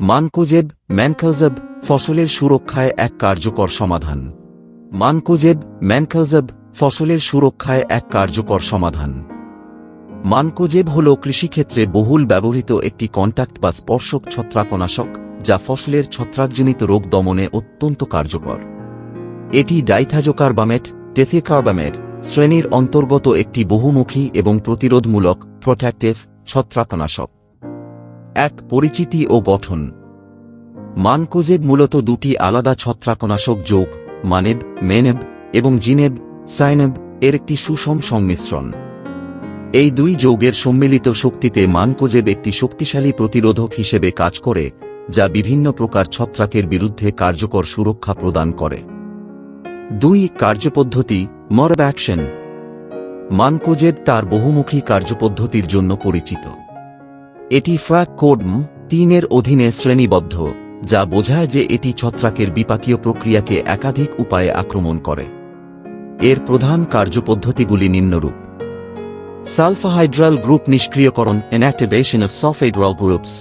মানকোজেব ম্যানকাজেব ফসলের সুরক্ষায় এক কার্যকর সমাধান। মানকোজেব ম্যানকাজেব ফসলের সুরক্ষায় এক কার্যকর সমাধান। মানকোজেব হল কৃষিক্ষেত্রে বহুল ব্যবহৃত একটি কন্ট্যাক্ট বা স্পর্শক ছত্রাকনাশক, যা ফসলের ছত্রাকজনিত রোগ দমনে অত্যন্ত কার্যকর। এটি ডাইথাজোকার্বামেট, টেথিকার্বামেট শ্রেণির অন্তর্গত একটি বহুমুখী এবং প্রতিরোধমূলক, প্রোট্যাক্টিভ ছত্রাকনাশক। এক পরিচিতি ও গঠন। মানকোজেব মূলত দুটি আলাদা ছত্রাকনাশক যোগ, মানেব, মেনেব এবং জিনেব, সাইনেব এর একটি সুষম সংমিশ্রণ। এই দুই যৌগের সম্মিলিত শক্তিতে মানকোজেব একটি শক্তিশালী প্রতিরোধক হিসেবে কাজ করে, যা বিভিন্ন প্রকার ছত্রাকের বিরুদ্ধে কার্যকর সুরক্ষা প্রদান করে। দুই কার্যপদ্ধতি, মরব অ্যাকশন। মানকোজেব তার বহুমুখী কার্যপদ্ধতির জন্য পরিচিত। এটি ফ্র্যাক কোডম তিনের অধীনে শ্রেণীবদ্ধ, যা বোঝায় যে এটি ছত্রাকের বিপাকীয় প্রক্রিয়াকে একাধিক উপায়ে আক্রমণ করে। এর প্রধান কার্যপদ্ধতিগুলি নিম্নরূপ। সালফাহাইড্রাল group নিষ্ক্রিয়করণ inactivation of sulphydryl groups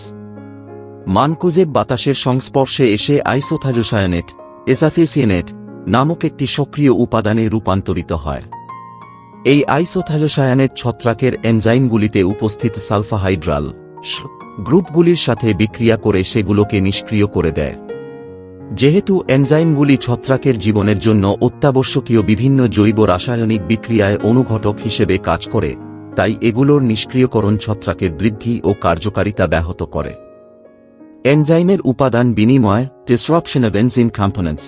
mancozeb বাতাসের সংস্পর্শে এসে আইসোথাজোসায়ানেট এসাফিসিয়েনেট নামক একটি সক্রিয় উপাদানে রূপান্তরিত হয়। এই আইসোথাজোসায়ানেট ছত্রাকের এনজাইমগুলিতে উপস্থিত সালফাহাইড্রাল। গ্রুপগুলির সাথে বিক্রিয়া করে সেগুলোকে নিষ্ক্রিয় করে দেয়। যেহেতু এনজাইমগুলি ছত্রাকের জীবনের জন্য অত্যাবশ্যকীয় বিভিন্ন জৈব রাসায়নিক বিক্রিয়ায় অনুঘটক হিসেবে কাজ করে, তাই এগুলোর নিষ্ক্রিয়করণ ছত্রাকের বৃদ্ধি ও কার্যকারিতা ব্যাহত করে। এনজাইমের উপাদান বিনিময় ডিসরাপশন অব এনজিম কম্পোনেন্টস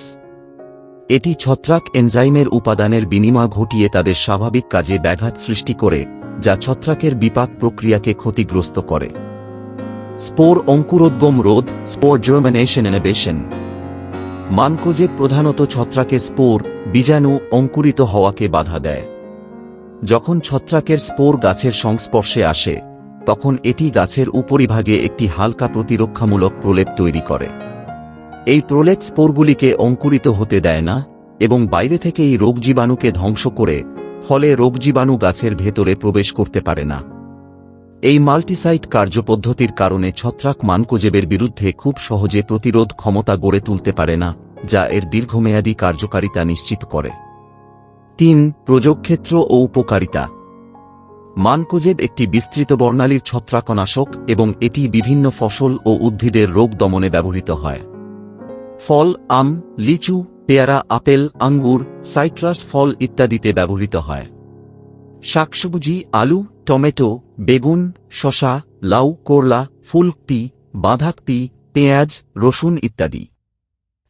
এটি ছত্রাক এনজাইমের উপাদানের বিনিময় ঘটিয়ে তাদের স্বাভাবিক কাজে ব্যাঘাত সৃষ্টি করে, যা ছত্রাকের বিপাক প্রক্রিয়াকে ক্ষতিগ্রস্ত করে। স্পোর অঙ্কুরোদ্গম রোধ, স্পোর জার্মিনেশন ইনোভেশন মানকোজে প্রধানত ছত্রাকে স্পোর, বীজাণু অঙ্কুরিত হওয়াকে বাধা দেয়। যখন ছত্রাকের স্পোর গাছের সংস্পর্শে আসে, তখন এটি গাছের উপরিভাগে একটি হালকা প্রতিরক্ষামূলক প্রলেপ তৈরি করে। এই প্রলেপ স্পোরগুলিকে অঙ্কুরিত হতে দেয় না এবং বাইরে থেকে এই রোগজীবাণুকে ধ্বংস করে, ফলে রোগজীবাণু গাছের ভেতরে প্রবেশ করতে পারে না। এই মাল্টিসাইট কার্যপদ্ধতির কারণে ছত্রাক মানকোজেবের বিরুদ্ধে খুব সহজে প্রতিরোধ ক্ষমতা গড়ে তুলতে পারে না, যা এর দীর্ঘমেয়াদী কার্যকারিতা নিশ্চিত করে। তিন প্রযোগক্ষেত্র ও উপকারিতা। মানকোজেব একটি বিস্তৃত বর্ণালীর ছত্রাকনাশক এবং এটি বিভিন্ন ফসল ও উদ্ভিদের রোগ দমনে ব্যবহৃত হয়। ফল, আম, লিচু, পেয়ারা, আপেল, আঙ্গুর, সাইট্রাস ফল ইত্যাদিতে ব্যবহৃত হয়। শাকসবজি, আলু, টমেটো, বেগুন শশা লাউ, করলা, ফুলকপি, বাঁধাকপি, পেঁয়াজ, রসুন ইত্যাদি।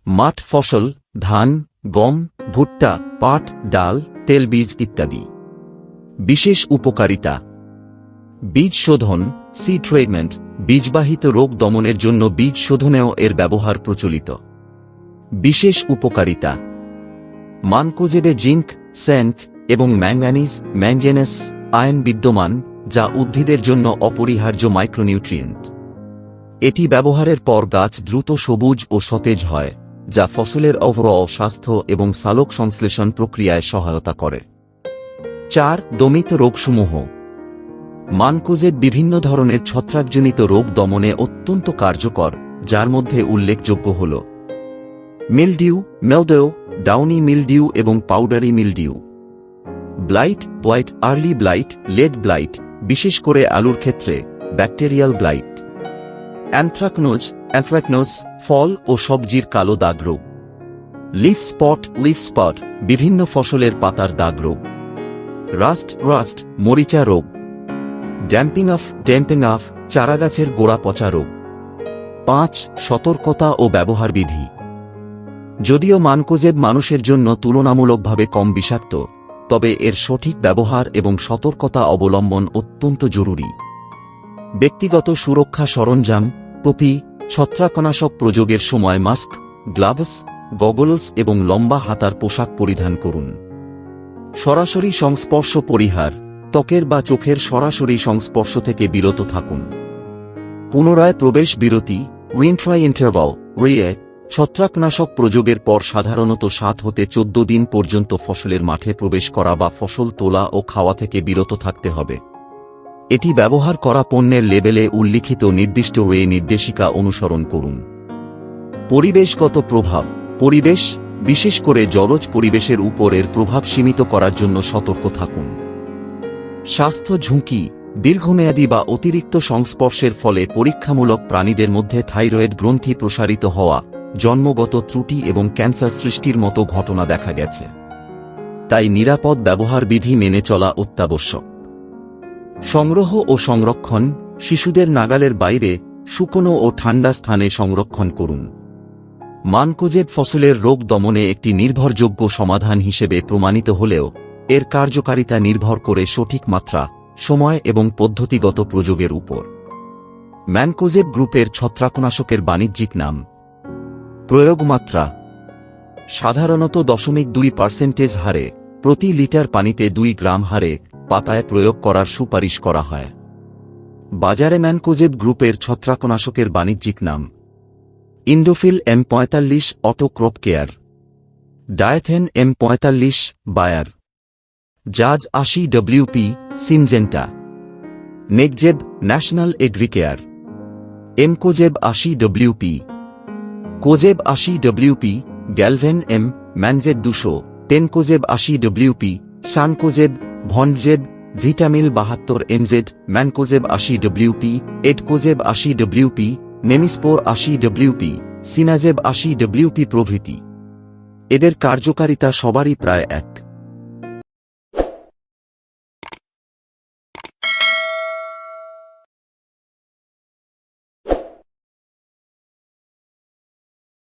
মাঠ ফসল, ধান, গম, ভুট্টা, পাট, ডাল, তেলবীজ ইত্যাদি। বিশেষ উপকারিতা। বীজ শোধন, সি ট্রিটমেন্ট, বীজবাহিত রোগ দমনের জন্য বীজ শোধনেও এর ব্যবহার প্রচলিত। বিশেষ উপকারিতা। মানকোজেবে জিঙ্ক, সেন্ট এবং ম্যাঙ্গানিজ ম্যাঙ্গেনেস আয়ন বিদ্যমান, যা উদ্ভিদের জন্য অপরিহার্য মাইক্রোনিউট্রিয়েন্ট। এটি ব্যবহারের পর গাছ দ্রুত সবুজ ও সতেজ হয়, যা ফসলের ওভারঅল স্বাস্থ্য এবং সালোক সংশ্লেষণ প্রক্রিয়ায় সহায়তা করে। চার, দমিত রোগসমূহ। মানকোজের বিভিন্ন ধরনের ছত্রাকজনিত রোগ দমনে অত্যন্ত কার্যকর, যার মধ্যে উল্লেখযোগ্য হল মিলডিউ, মেলডেও, ডাউনি মিলডিউ এবং powdery mildew. Blight, white, early blight, late blight, বিশেষ করে আলুর ক্ষেত্রে, ব্যাকটেরিয়াল ব্লাইট। অ্যানথ্রাকনোজ অ্যানথ্রাকনোস ফল ও সবজির কালো দাগ রোগ। লিফ স্পট লিফ স্পট, বিভিন্ন ফসলের পাতার দাগ রোগ। রাস্ট রাস্ট, মরিচা রোগ। ড্যাম্পিং অফ ড্যাম্পিং অফ চারাগাছের গোড়া পচা রোগ। পাঁচ, সতর্কতা ও ব্যবহার বিধি যদিও মানকোজেব মানুষের জন্য তুলনামূলকভাবে কম বিষাক্ত তবে এর সঠিক ব্যবহার এবং সতর্কতা অবলম্বন অত্যন্ত জরুরি। ব্যক্তিগত সুরক্ষা সরঞ্জাম পপি ছত্রাকনাশক প্রযোগের সময় মাস্ক, গ্লাভস, গগলস এবং লম্বা হাতার পোশাক পরিধান করুন। সরাসরি সংস্পর্শ পরিহার, ত্বকের বা চোখের সরাসরি সংস্পর্শ থেকে বিরত থাকুন। পুনরায় প্রবেশ বিরতি উইন্ট্রাই ইন্টারভাল রিয়ে ছত্রাকনাশক প্রযোগের পর সাধারণত সাত হতে চোদ্দ দিন পর্যন্ত ফসলের মাঠে প্রবেশ করা বা ফসল তোলা ও খাওয়া থেকে বিরত থাকতে হবে। এটি ব্যবহার করা পণ্যের লেবেলে উল্লিখিত নির্দিষ্ট ওয়ে নির্দেশিকা অনুসরণ করুন। পরিবেশগত প্রভাব। পরিবেশ, বিশেষ করে জলজ পরিবেশের উপরের প্রভাব সীমিত করার জন্য সতর্ক থাকুন। স্বাস্থ্য ঝুঁকি। দীর্ঘমেয়াদী বা অতিরিক্ত সংস্পর্শের ফলে পরীক্ষামূলক প্রাণীদের মধ্যে থাইরয়েড গ্রন্থি প্রসারিত হওয়া জন্মগত ত্রুটি এবং ক্যান্সার সৃষ্টির মতো ঘটনা দেখা গেছে। তাই নিরাপদ ব্যবহার বিধি মেনে চলা অত্যাবশ্যক। সংগ্রহ ও সংরক্ষণ, শিশুদের নাগালের বাইরে, শুকনো ও ঠান্ডা স্থানে সংরক্ষণ করুন। মানকোজেব ফসলের রোগ দমনে একটি নির্ভরযোগ্য সমাধান হিসেবে প্রমাণিত হলেও, এর কার্যকারিতা নির্ভর করে সঠিক মাত্রা, সময় এবং পদ্ধতিগত প্রযোগের উপর। ম্যানকোজেব গ্রুপের ছত্রাকনাশকের বাণিজ্যিক নাম প্রয়োগমাত্রা। সাধারণত দশমিক দুই পার্সেন্টেজ হারে প্রতি লিটার পানিতে দুই গ্রাম হারে পাতায় প্রয়োগ করার সুপারিশ করা হয়। বাজারে ম্যানকোজেব গ্রুপের ছত্রাকনাশকের বাণিজ্যিক নাম। ইন্ডোফিল এম পঁয়তাল্লিশ auto crop care. Dithane M পঁয়তাল্লিশ বায়ার। জাজ আশি ডব্লিউপি সিনজেন্টা। নেকজেব ন্যাশনাল এগ্রিকেয়ার। এমকোজেব আশি ডব্লিউপি কোজেব আশি ডব্লিউপি গ্যালভেন এম ম্যানজেড দুশো টেনকোজেব আশি ডব্লিউপি সানকোজেব ভনজেব ভিটামিল বাহাত্তর এমজেড ম্যানকোজেব আশি ডব্লিউপি এডকোজেব আশি ডব্লিউপি নেমিস্পোর আশি ডব্লিউপি সিনাজেব আশি ডব্লিউপি প্রভৃতি। এদের কার্যকারিতা সবারই প্রায় এক।